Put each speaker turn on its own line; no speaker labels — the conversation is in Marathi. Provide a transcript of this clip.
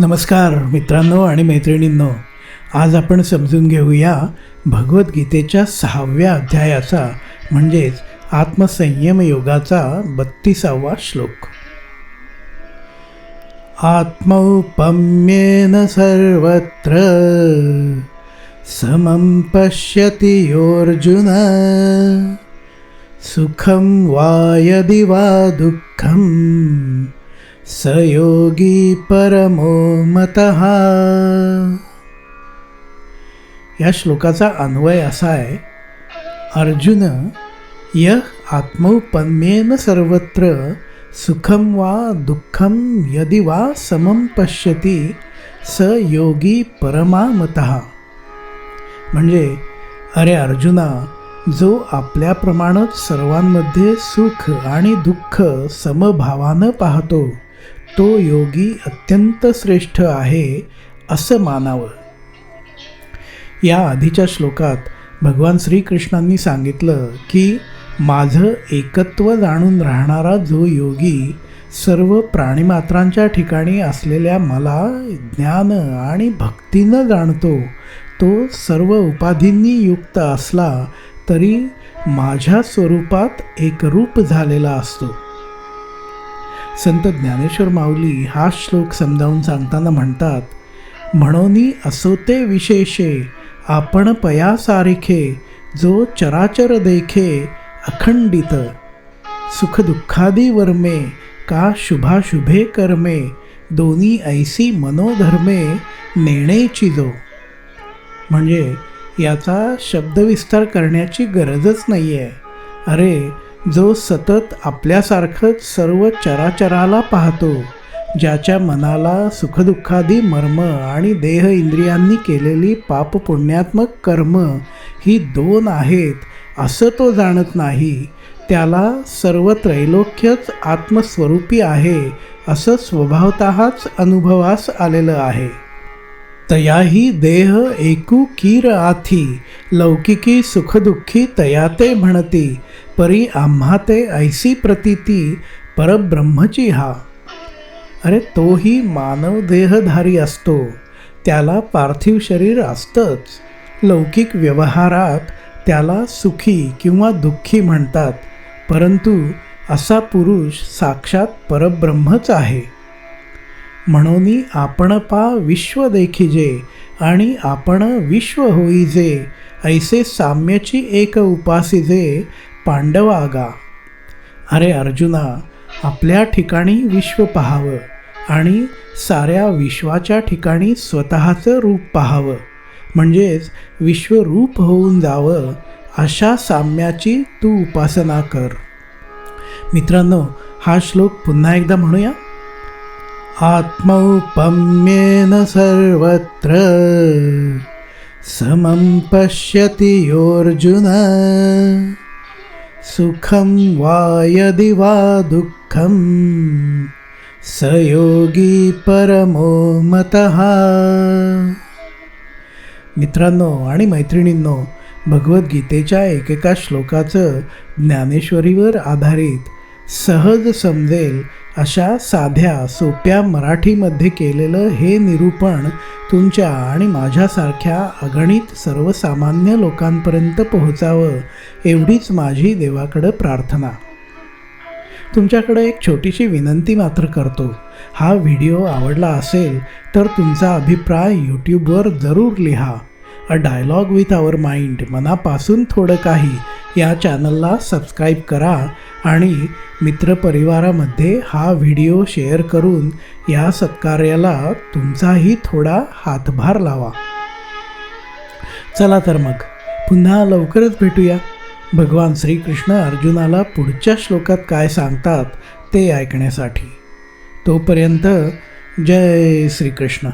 नमस्कार मित्रांनो आणि मैत्रिणींनो आज आपण समजून घेऊया भगवद्गीतेच्या सहाव्या अध्यायाचा म्हणजेच आत्मसंयम योगाचा बत्तीसावा श्लोक. आत्मौपम्येन सर्वत्र समं पश्यति योऽर्जुन सुखं वा यदि वा दुःखं स योगी परमो मतः. या श्लोकाचा अन्वय असा आहे अर्जुन यः आत्मौपम्येन सर्वत्र सुखम वा दुःखम यदि वा समं पश्यती स योगी परमामतः म्हणजे अरे अर्जुना जो आपल्याप्रमाणेच सर्वांमध्ये सुख आणि दुःख समभावानं पाहतो तो योगी अत्यंत श्रेष्ठ आहे असं मानावं. या आधीच्या श्लोकात भगवान श्रीकृष्णांनी सांगितलं की माझं एकत्व जाणून राहणारा जो योगी सर्व प्राणीमात्रांच्या ठिकाणी असलेल्या मला ज्ञान आणि भक्तीनं जाणतो तो सर्व उपाधींनी युक्त असला तरी माझ्या स्वरूपात एकरूप झालेला असतो. संत ज्ञानेश्वर माऊली हा श्लोक समजावून सांगताना म्हणतात म्हणोनी असोते विशेषे आपण पयासारिखे जो चराचर देखे अखंडित. सुखदुःखादी वर्मे का शुभाशुभे कर्मे दोन्ही ऐसी मनोधर्मे नेणेची जो म्हणजे याचा शब्दविस्तार करण्याची गरजच नाही आहे अरे जो सतत आपल्यासारखंच सर्व चराचराला पाहतो ज्याच्या मनाला सुखदुःखादी मर्म आणि देह इंद्रियांनी केलेली पाप पुण्यात्मक कर्म ही दोन आहेत असं तो जाणत नाही. त्याला सर्व त्रैलोक्यच आत्मस्वरूपी आहे असं स्वभावतःच अनुभवास आलेलं आहे. तयाही देह एकू कीर आथी लौकिकी सुखदुःखी तयाते म्हणती परी आम्हा ते ऐसी प्रतीती परब्रह्मची हा। अरे तोही मानव देहधारी असतो त्याला पार्थिव शरीर असतंच लौकिक व्यवहारात त्याला सुखी किंवा दुःखी म्हणतात परंतु असा पुरुष साक्षात परब्रह्मच आहे। म्हणून आपण पा विश्व देखिजे आणि आपण विश्व होईजे ऐसे साम्यची एक उपासिजे पांडवागा अरे अर्जुना आपल्या ठिकाणी विश्व पहावं आणि साऱ्या विश्वाच्या ठिकाणी स्वतःचं रूप पाहावं. म्हणजेच विश्वरूप होऊन जावं अशा साम्याची तू उपासना कर. मित्रांनो हा श्लोक पुन्हा एकदा म्हणूया. आत्मौपम्येन सर्वत्र। समं पश्यति योऽर्जुन। सुखं वा यदि वा दुःखं। स योगी परमो मतः। मित्रांनो आणि मैत्रिणींनो भगवद्गीतेच्या एकेका श्लोकाचं ज्ञानेश्वरीवर आधारित सहज समजेल अशा साध्या सोप्या मराठीमध्ये केलेलं हे निरूपण तुमच्या आणि माझ्यासारख्या अगणित सर्वसामान्य लोकांपर्यंत पोहोचावं एवढीच माझी देवाकडं प्रार्थना. तुमच्याकडे एक छोटीशी विनंती मात्र करतो. हा व्हिडिओ आवडला असेल तर तुमचा अभिप्राय यूट्यूबवर जरूर लिहा. A dialogue with our mind मनापासून थोडं काही या चॅनलला सबस्क्राईब करा आणि मित्रपरिवारामध्ये हा व्हिडिओ शेअर करून या सत्कार्याला तुमचाही थोडा हातभार लावा. चला तर मग पुन्हा लवकरच भेटूया. भगवान श्रीकृष्ण अर्जुनाला पुढच्या श्लोकात काय सांगतात ते ऐकण्यासाठी. तोपर्यंत जय श्रीकृष्ण.